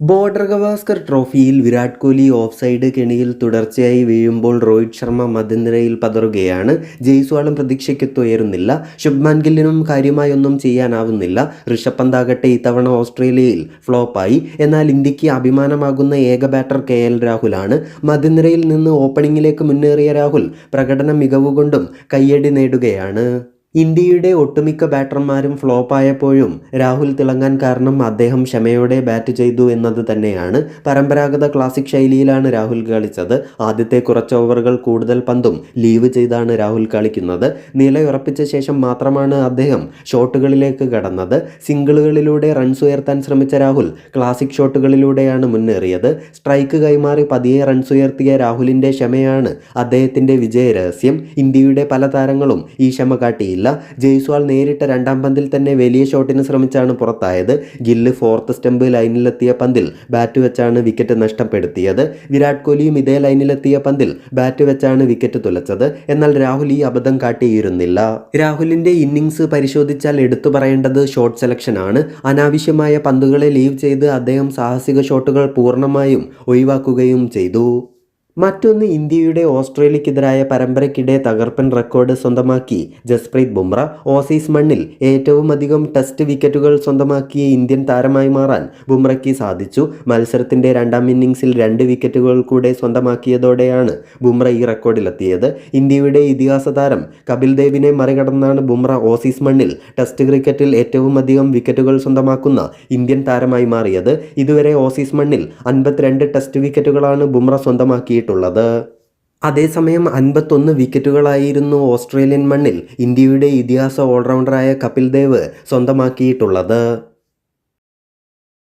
Border Gavaskar ട്രോഫിയിൽ Virat Kohli of side കെണിയിൽ തുടർച്ചയായി വീഴുമ്പോൾ രോഹിത് ശർമ്മ മധ്യനിരയിൽ പതറുകയാണ്. ജയ്സ്വാളും പ്രതീക്ഷയ്ക്കൊത്തുയരുന്നില്ല. ശുഭ്മാൻ ഗില്ലിനും കാര്യമായൊന്നും ചെയ്യാനാവുന്നില്ല. ഋഷഭ് പന്താകട്ടെ ഇത്തവണ ഓസ്ട്രേലിയയിൽ ഫ്ലോപ്പായി. എന്നാൽ ഇന്ത്യയ്ക്ക് അഭിമാനമാകുന്ന ഏക ബാറ്റർ കെ എൽ രാഹുലാണ്. മധ്യനിരയിൽ നിന്ന് ഓപ്പണിംഗിലേക്ക് മുന്നേറിയ രാഹുൽ പ്രകടന മികവുകൊണ്ടും കയ്യടി നേടുകയാണ്. ഇന്ത്യയുടെ ഒട്ടുമിക്ക ബാറ്റർമാരും ഫ്ലോപ്പായപ്പോഴും രാഹുൽ തിളങ്ങാൻ കാരണം അദ്ദേഹം ക്ഷമയോടെ ബാറ്റ് ചെയ്തു എന്നത് തന്നെയാണ്. പരമ്പരാഗത ക്ലാസിക് ശൈലിയിലാണ് രാഹുൽ കളിച്ചത്. ആദ്യത്തെ കുറച്ച് ഓവറുകൾ കൂടുതൽ പന്തും ലീവ് ചെയ്താണ് രാഹുൽ കളിക്കുന്നത്. നിലയുറപ്പിച്ച ശേഷം മാത്രമാണ് അദ്ദേഹം ഷോട്ടുകളിലേക്ക് കടന്നത്. സിംഗിളുകളിലൂടെ റൺസ് ഉയർത്താൻ ശ്രമിച്ച രാഹുൽ ക്ലാസിക് ഷോട്ടുകളിലൂടെയാണ് മുന്നേറിയത്. സ്ട്രൈക്ക് കൈമാറി പതിയെ റൺസ് ഉയർത്തിയ രാഹുലിന്റെ ക്ഷമയാണ് അദ്ദേഹത്തിന്റെ വിജയരഹസ്യം. ഇന്ത്യയുടെ പല താരങ്ങളും ഈ ക്ഷമ കാട്ടിയില്ല. ജയ്സ്വാൾ നേരിട്ട രണ്ടാം പന്തിൽ തന്നെ വലിയ ഷോട്ടിന് ശ്രമിച്ചാണ് പുറത്തായത്. ഗില്ല് ഫോർത്ത് സ്റ്റംപ് ലൈനിലെത്തിയ പന്തിൽ ബാറ്റ് വെച്ചാണ് വിക്കറ്റ് നഷ്ടപ്പെടുത്തിയത്. വിരാട് കോഹ്ലിയും ഇതേ ലൈനിലെത്തിയ പന്തിൽ ബാറ്റ് വെച്ചാണ് വിക്കറ്റ് തുലച്ചത്. എന്നാൽ രാഹുൽ ഈ അബദ്ധം കാട്ടിയിരുന്നില്ല. രാഹുലിന്റെ ഇന്നിങ്സ് പരിശോധിച്ചാൽ എടുത്തു പറയേണ്ടത് ഷോട്ട് സെലക്ഷനാണ് അനാവശ്യമായ പന്തുകളെ ലീവ് ചെയ്ത് അദ്ദേഹം സാഹസിക ഷോട്ടുകൾ പൂർണമായും ഒഴിവാക്കുകയും ചെയ്തു. മറ്റൊന്ന് ഇന്ത്യയുടെ ഓസ്ട്രേലിയക്കെതിരായ പരമ്പരയ്ക്കിടെ തകർപ്പൻ റെക്കോർഡ് സ്വന്തമാക്കി. ജസ്പ്രീത് ബുംറ ഓസീസ് മണ്ണിൽ ഏറ്റവും അധികം ടെസ്റ്റ് വിക്കറ്റുകൾ സ്വന്തമാക്കിയ ഇന്ത്യൻ താരമായി മാറാൻ ബുംറയ്ക്ക് സാധിച്ചു. മത്സരത്തിന്റെ രണ്ടാം ഇന്നിംഗ്സിൽ രണ്ട് വിക്കറ്റുകൾ കൂടെ സ്വന്തമാക്കിയതോടെയാണ് ബുംറ ഈ റെക്കോർഡിലെത്തിയത്. ഇന്ത്യയുടെ ഇതിഹാസ താരം കപിൽ ദേവിനെ മറികടന്നാണ് ബുംറ ഓസീസ് മണ്ണിൽ ടെസ്റ്റ് ക്രിക്കറ്റിൽ ഏറ്റവും അധികം വിക്കറ്റുകൾ സ്വന്തമാക്കുന്ന ഇന്ത്യൻ താരമായി മാറിയത്. ഇതുവരെ ഓസീസ് മണ്ണിൽ അൻപത്തിരണ്ട് ടെസ്റ്റ് വിക്കറ്റുകളാണ് ബുംറ സ്വന്തമാക്കിയിട്ടുള്ളത് അതേസമയം അൻപത്തൊന്ന് വിക്കറ്റുകളായിരുന്നു ഓസ്ട്രേലിയൻ മണ്ണിൽ ഇന്ത്യയുടെ ഇതിഹാസ ഓൾറൗണ്ടറായ കപിൽ ദേവ് സ്വന്തമാക്കിയിട്ടുള്ളത്.